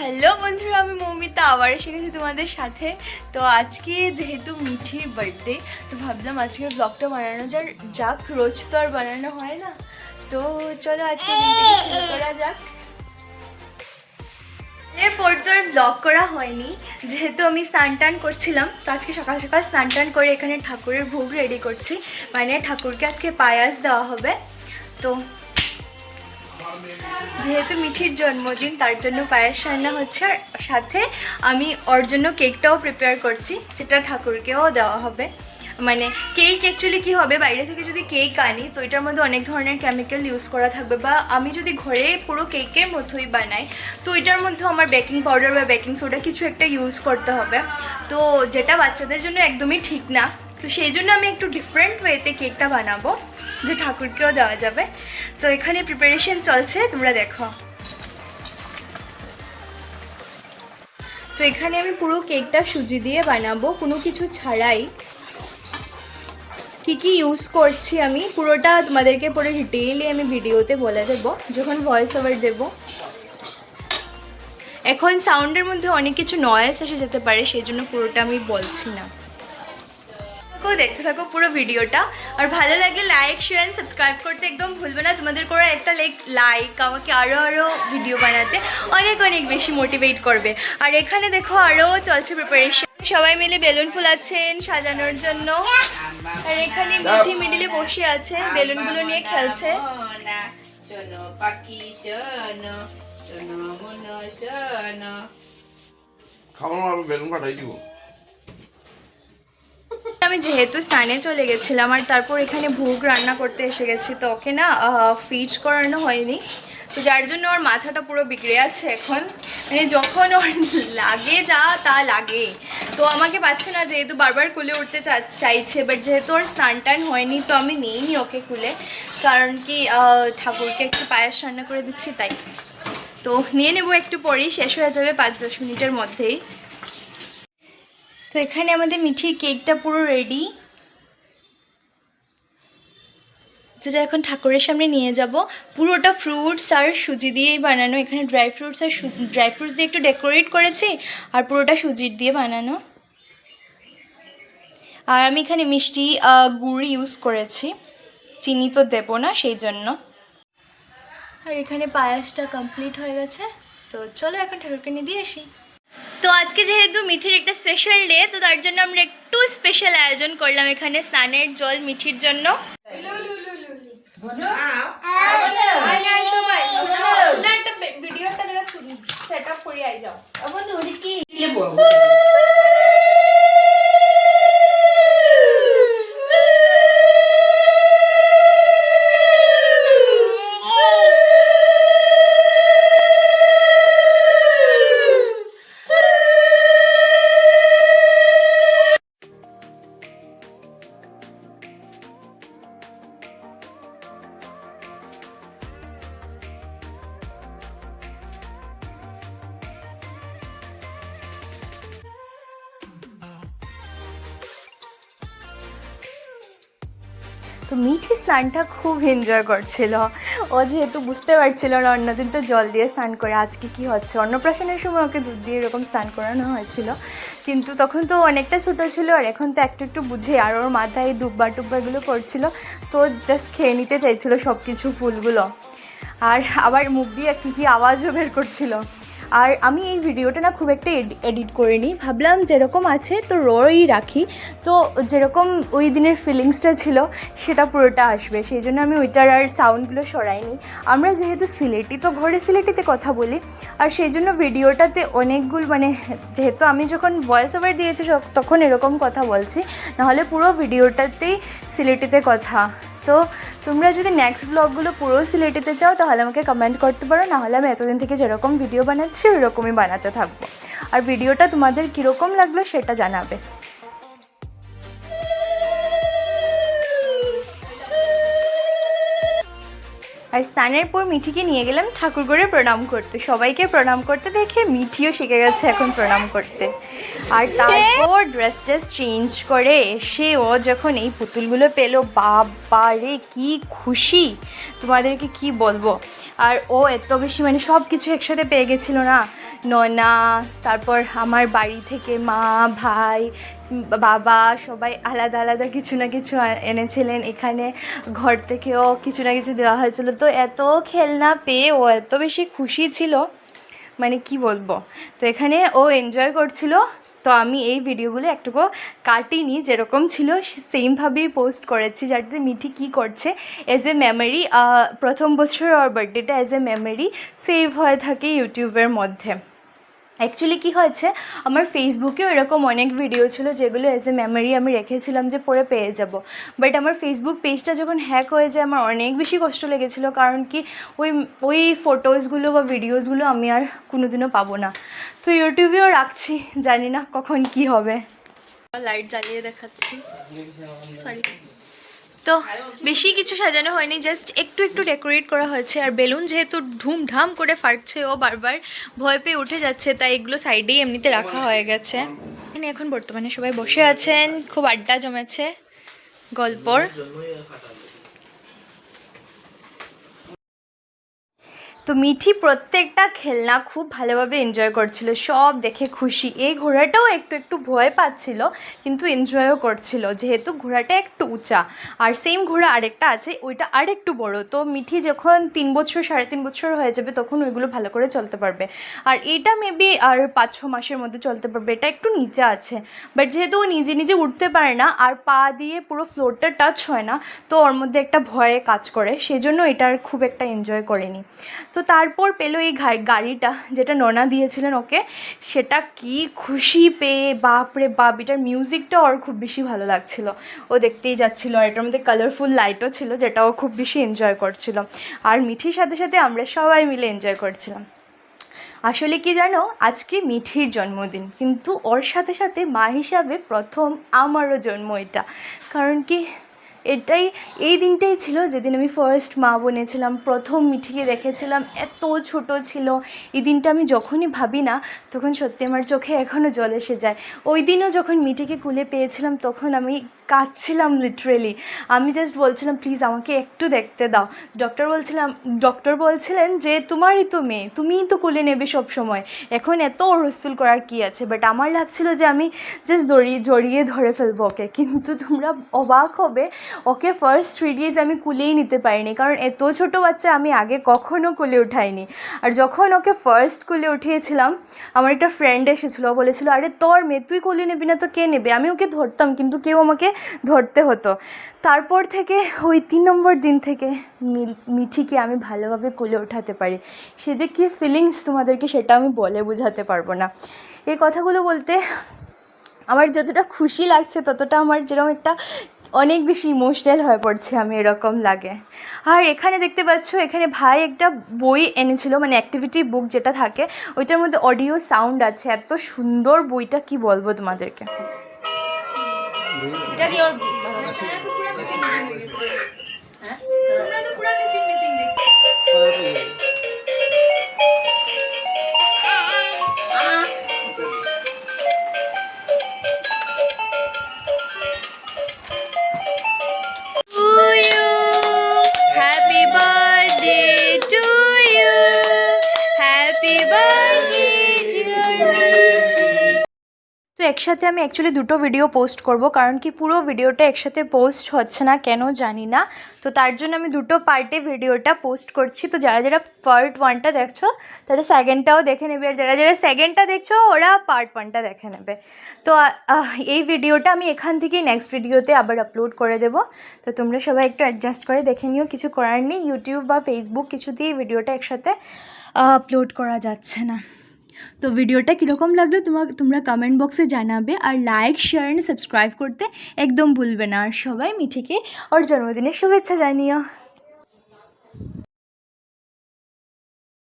Hello বন্ধুরা, আমি মৌমিতা আবার এসে গেছি তোমাদের সাথে। তো আজকে যেহেতু মিঠির বার্থডে তো ভাবলাম আজকের ব্লগটা বানানো যার যাক, রোজ তো আর বানানো হয় না। তো চলো আজকে শুরু করা যাক। এরপর তো আর ব্লগ করা হয়নি। যেহেতু আমি স্নান টান করছিলাম, তো আজকে সকাল সকাল স্নান টান করে এখানে ঠাকুরের ভোগ রেডি করছি। মানে ঠাকুরকে আজকে পায়াস দেওয়া হবে। তো যেহেতু মিঠির জন্মদিন, তার জন্য পায়েস রান্না হচ্ছে। আর সাথে আমি ওর জন্য কেকটাও প্রিপেয়ার করছি সেটা ঠাকুরকেও দেওয়া হবে। মানে কেক অ্যাকচুয়ালি কী হবে? বাইরে থেকে যদি কেক আনি, তো এটার মধ্যে অনেক ধরনের কেমিক্যাল ইউজ করা থাকবে। বা আমি যদি ঘরে পুরো কেকের মতোই বানাই, তো এটার মধ্যে আমার বেকিং পাউডার বা বেকিং সোডা কিছু একটা ইউজ করতে হবে। তো যেটা বাচ্চাদের জন্য একদমই ঠিক না। তো সেই জন্য আমি একটু ডিফারেন্ট ওয়েতে কেকটা বানাবো। যে ঠাকুরকেও দেওয়া যাবে। তো এখানে প্রিপারেশন চলছে, তোমরা দেখো। তো এখানে আমি পুরো কেকটা সুজি দিয়ে বানাবো, কোনো কিছু ছাড়াই। কি কি ইউজ করছি আমি, পুরোটা তোমাদেরকে পুরো ডিটেইলে আমি ভিডিওতে বলে দেবো, যখন ভয়েস ওভার দেবো। এখন সাউন্ডের মধ্যে অনেক কিছু নয়েস এসে যেতে পারে, সেই জন্য পুরোটা আমি বলছি না। থাকো দেখতে থাকো পুরো ভিডিওটা। আর ভালো লাগলে লাইক শেয়ার সাবস্ক্রাইব করতে একদম ভুলবে না। তোমাদের করে একটা লাইক লাইক আমাকে আরও আরও ভিডিও বানাতে অনেক অনেক বেশি মোটিভেট করবে। আর এখানে দেখো আরও চলছে প্রিপারেশন সবাই মিলে বেলুন ফুলাচ্ছেন সাজানোর জন্য। আর এখানে মিঠি মিডিলে বসে আছে বেলুনগুলো নিয়ে খেলছে। শোনো পাখি শোনো শোনো মনো শোনো। খাওয়ানো বেলুন দিব। আমি যেহেতু স্নানে চলে গেছিলাম আর তারপর এখানে ভোগ রান্না করতে এসে গেছি, তো ওকে না ফিট করানো হয়নি। তো যার জন্য ওর মাথাটা পুরো বিগড়ে আছে এখন। মানে যখন ওর লাগে যা, তা লাগে। তো আমাকে পাচ্ছে না, যেহেতু বারবার কুলে উঠতে চাইছে বাট যেহেতু ওর স্নান টান হয়নি, তো আমি নিইনি ওকে কুলে। কারণ কি ঠাকুরকে একটু পায়েস রান্না করে দিচ্ছি, তাই। তো নিয়ে নেব একটু পরেই, শেষ হয়ে যাবে পাঁচ দশ মিনিটের মধ্যেই। তো এখানে আমাদের মিঠির কেকটা পুরো রেডি যেটা এখন ঠাকুরের সামনে নিয়ে যাব। পুরোটা ফ্রুটস আর সুজি দিয়েই বানানো। এখানে ড্রাই ফ্রুটস আর ড্রাই ফ্রুটস দিয়ে একটু ডেকোরেট করেছি আর পুরোটা সুজির দিয়ে বানানো। আর আমি এখানে মিষ্টি গুড় ইউজ করেছি। চিনি তো দেবো না সেই জন্য। আর এখানে পায়াসটা কমপ্লিট হয়ে গেছে। তো চলো এখন ঠাকুরকে নিয়ে দিয়ে আসি। তো আজকে যেহেতু মিঠির একটা স্পেশাল ডে তো তার জন্য আমরা একটু স্পেশাল আয়োজন করলাম এখানে স্নানের জল মিঠির জন্য। তো মিঠি স্নানটা খুব এনজয় করছিল। ও যেহেতু বুঝতে পারছিল না, অন্যদিন তো জল দিয়ে স্নান করে, আজকে কি হচ্ছে? অন্নপ্রাশনের সময় ওকে দুধ দিয়ে এরকম স্নান করানো হয়েছিল। কিন্তু তখন তো অনেকটা ছোটো ছিল আর এখন তো একটু একটু বুঝে, আর ওর মাথায় দুব্বা টুব্বাগুলো পড়ছিল। তো জাস্ট খেয়ে নিতে চাইছিল সব কিছু ফুলগুলো। আর আবার মুখ দিয়ে কী কী আওয়াজও বের করছিল। আর আমি এই ভিডিওটা না খুব একটা এডিট করিনি। ভাবলাম যেরকম আছে তো রই রাখি। তো যেরকম ওই দিনের ফিলিংসটা ছিল, সেটা পুরোটা আসবে। সেই জন্য আমি ওইটার আর সাউন্ডগুলো সরাইনি। আমরা যেহেতু সিলেটি, তো ঘরে সিলেটিতে কথা বলি। আর সেই জন্য ভিডিওটাতে অনেকগুলো মানে যেহেতু আমি যখন ভয়েস ওভার দিয়েছি তখন এরকম কথা বলছি। নাহলে পুরো ভিডিওটাতেই সিলেটিতে কথা তো তোমরা যদি নেক্সট ব্লগগুলো পুরো সিলেটেতে চাও, তাহলে আমাকে কমেন্ট করতে পারো। নাহলে আমি এতদিন থেকে যেরকম ভিডিও বানাচ্ছি ওই রকমই বানাতে থাকব। আর ভিডিওটা তোমাদের কীরকম লাগল সেটা জানাবে। আর স্নানের পর মিঠিকে নিয়ে গেলাম ঠাকুর করে প্রণাম করতে সবাইকে প্রণাম করতে দেখে মিঠিও শিখে গেছে এখন প্রণাম করতে। আর তারপর ড্রেস ট্রেস চেঞ্জ করে এসে ও যখন এই পুতুলগুলো পেল বাবা রে কি খুশি! তোমাদেরকে কি বলব? আর ও এত বেশি মানে সব কিছু একসাথে পেয়ে গেছিল না? ননা তারপর আমার বাড়ি থেকে মা ভাই বাবা সবাই আলাদা আলাদা কিছু না কিছু এনেছিলেন এখানে। ঘর থেকেও কিছু না কিছু দেওয়া হয়েছিল। তো এত খেলনা পেয়ে ও এত বেশি খুশি ছিল। মানে কি বলব? তো এখানে ও এনজয় করছিল। তো আমি এই ভিডিওগুলো একটুকু কাটিনি। যেরকম ছিল সেমভাবেই পোস্ট করেছি। যাতে মিঠি কী করছে এজ এ মেমোরি প্রথম বছর ওর বার্থডেটা এজ এ মেমোরি সেভ হয়ে থাকে ইউটিউবের মধ্যে। অ্যাকচুয়ালি কী হয়েছে? আমার ফেসবুকেও এরকম অনেক ভিডিও ছিল যেগুলো এজ এ মেমোরি আমি রেখেছিলাম যে পরে পেয়ে যাব। বাট আমার ফেসবুক পেজটা যখন হ্যাক হয়ে যায়, আমার অনেক বেশি কষ্ট লেগেছিল। কারণ কি, ওই ওই ফটোসগুলো বা ভিডিওসগুলো আমি আর কোনোদিনও পাবো না। তো ইউটিউবেও রাখছি, জানি না কখন কি হবে। লাইট জ্বালিয়ে দেখাচ্ছি। সরি তো বেশি কিছু সাজানো হয়নি জাস্ট একটু একটু ডেকোরেট করা হয়েছে। আর বেলুন যেহেতু ধুমধাম করে ফাটছে, ও বারবার ভয় পেয়ে উঠে যাচ্ছে, তাই এগুলো সাইডেই এমনিতে রাখা হয়ে গেছে। এখানে এখন বর্তমানে সবাই বসে আছেন, খুব আড্ডা জমেছে গল্পর। তো মিঠি প্রত্যেকটা খেলনা খুব ভালোভাবে এনজয় করছিল, সব দেখে খুশি। এই ঘোড়াটাও একটু একটু ভয় পাচ্ছিল, কিন্তু এনজয়ও করছিল, যেহেতু ঘোড়াটা একটু উঁচা। আর সেম ঘোড়া আরেকটা আছে, ওইটা আর একটু বড়। তো মিঠি যখন তিন বছর, সাড়ে তিন বছর হয়ে যাবে, তখন ওইগুলো ভালো করে চলতে পারবে। আর এটা মেবি আর পাঁচ, ছ মাসের মধ্যে চলতে পারবে, এটা একটু নিচে আছে। বাট যেহেতু ও নিজে নিজে উঠতে পারে না, আর পা দিয়ে পুরো ফ্লোরটা টাচ হয় না, তো ওর মধ্যে একটা ভয়ে কাজ করে, সেজন্য এটার খুব একটা এনজয় করেনি। তো তারপর পেল এই গাড়িটা, যেটা ননা দিয়েছিলেন ওকে। সেটা কি খুশি পেয়ে বাপরে বাপ, এটার মিউজিকটা ওর খুব বেশি ভালো লাগছিল। ও দেখতেই যাচ্ছিল, আর এটার মধ্যে কালারফুল লাইটও ছিল, যেটা ও খুব বেশি এনজয় করছিল। আর মিঠির সাথে সাথে আমরা সবাই মিলে এনজয় করছিলাম। আসলে কি জানো, আজকে মিঠির জন্মদিন, কিন্তু ওর সাথে সাথে মা হিসাবে প্রথম আমারও জন্ম এটা। কারণ কি এটাই, এই দিনটাই ছিল যেদিন আমি ফার্স্ট মা বনেছিলাম, প্রথম মিঠিকে দেখেছিলাম এত ছোট ছিল। এই দিনটা আমি যখনই ভাবি না, তখন সত্যি আমার চোখে এখনও জল এসে যায়। ওই দিনও যখন মিঠিকে কুলে পেয়েছিলাম, তখন আমি কাঁদছিলাম লিটারেলি আমি জাস্ট বলছিলাম প্লিজ আমাকে একটু দেখতে দাও। ডক্টর বলছিলাম ডক্টর বলছিলেন যে, তোমারই তো মেয়ে, তুমিই তো কোলে নেবে সব সময় এখন এত অরস্তুল করার কি আছে? বাট আমার লাগছিল যে, আমি জাস্ট জড়িয়ে জড়িয়ে ধরে ফেলব ওকে। কিন্তু তোমরা অবাক হবে ওকে ফার্স্ট থ্রি ডেজ আমি কুলেই নিতে পারিনি। কারণ এত ছোট বাচ্চা আমি আগে কখনো কুলে উঠাইনি। আর যখন ওকে ফার্স্ট কুলে উঠিয়েছিলাম, আমার একটা ফ্রেন্ড এসেছিল বলেছিল, আরে তোর মেয়ে, তুই কোলে নেবি না তো কে নেবে? আমি ওকে ধরতাম, কিন্তু কেউ আমাকে ধরতে হতো। তারপর থেকে ওই তিন নম্বর দিন থেকে মিঠিকে আমি ভালোভাবে কুলে ওঠাতে পারি। সে যে কী ফিলিংস তোমাদেরকে সেটা আমি বলে বোঝাতে পারব না। এই কথাগুলো বলতে আমার যতটা খুশি লাগছে, ততটা আমার যেরকম একটা অনেক বেশি ইমোশনাল হয়ে পড়ছে আমি, এরকম লাগে। আর এখানে দেখতে পাচ্ছ, এখানে ভাই একটা বই এনেছিল মানে অ্যাক্টিভিটি বুক যেটা থাকে, ওইটার মধ্যে অডিও সাউন্ড আছে। এত সুন্দর বইটা, কি বলব তোমাদেরকে? এটা একসাথে আমি অ্যাকচুয়ালি দুটো ভিডিও পোস্ট করব, কারণ কি পুরো ভিডিওটা একসাথে পোস্ট হচ্ছে না, কেন জানি না। তো তার জন্য আমি দুটো পার্টে ভিডিওটা পোস্ট করছি। তো যারা যারা পার্ট ওয়ানটা দেখছ, তারা সেকেন্ডটাও দেখে নেবে। আর যারা যারা সেকেন্ডটা দেখছ, ওরা পার্ট ওয়ানটা দেখে নেবে। তো এই ভিডিওটা আমি এখান থেকেই নেক্সট ভিডিওতে আবার আপলোড করে দেব। তো তোমরা সবাই একটু অ্যাডজাস্ট করে দেখে নিও। কিছু করার নেই ইউটিউব বা ফেসবুক কিছুতেই ভিডিওটা একসাথে আপলোড করা যাচ্ছে না। তো ভিডিওটা কীরকম লাগল তোমার তোমরা কমেন্ট বক্সে জানাবে আর লাইক শেয়ার অ্যান্ড সাবস্ক্রাইব করতে একদম ভুলবে না। আর সবাই মিঠিকে ওর জন্মদিনের শুভেচ্ছা জানিও।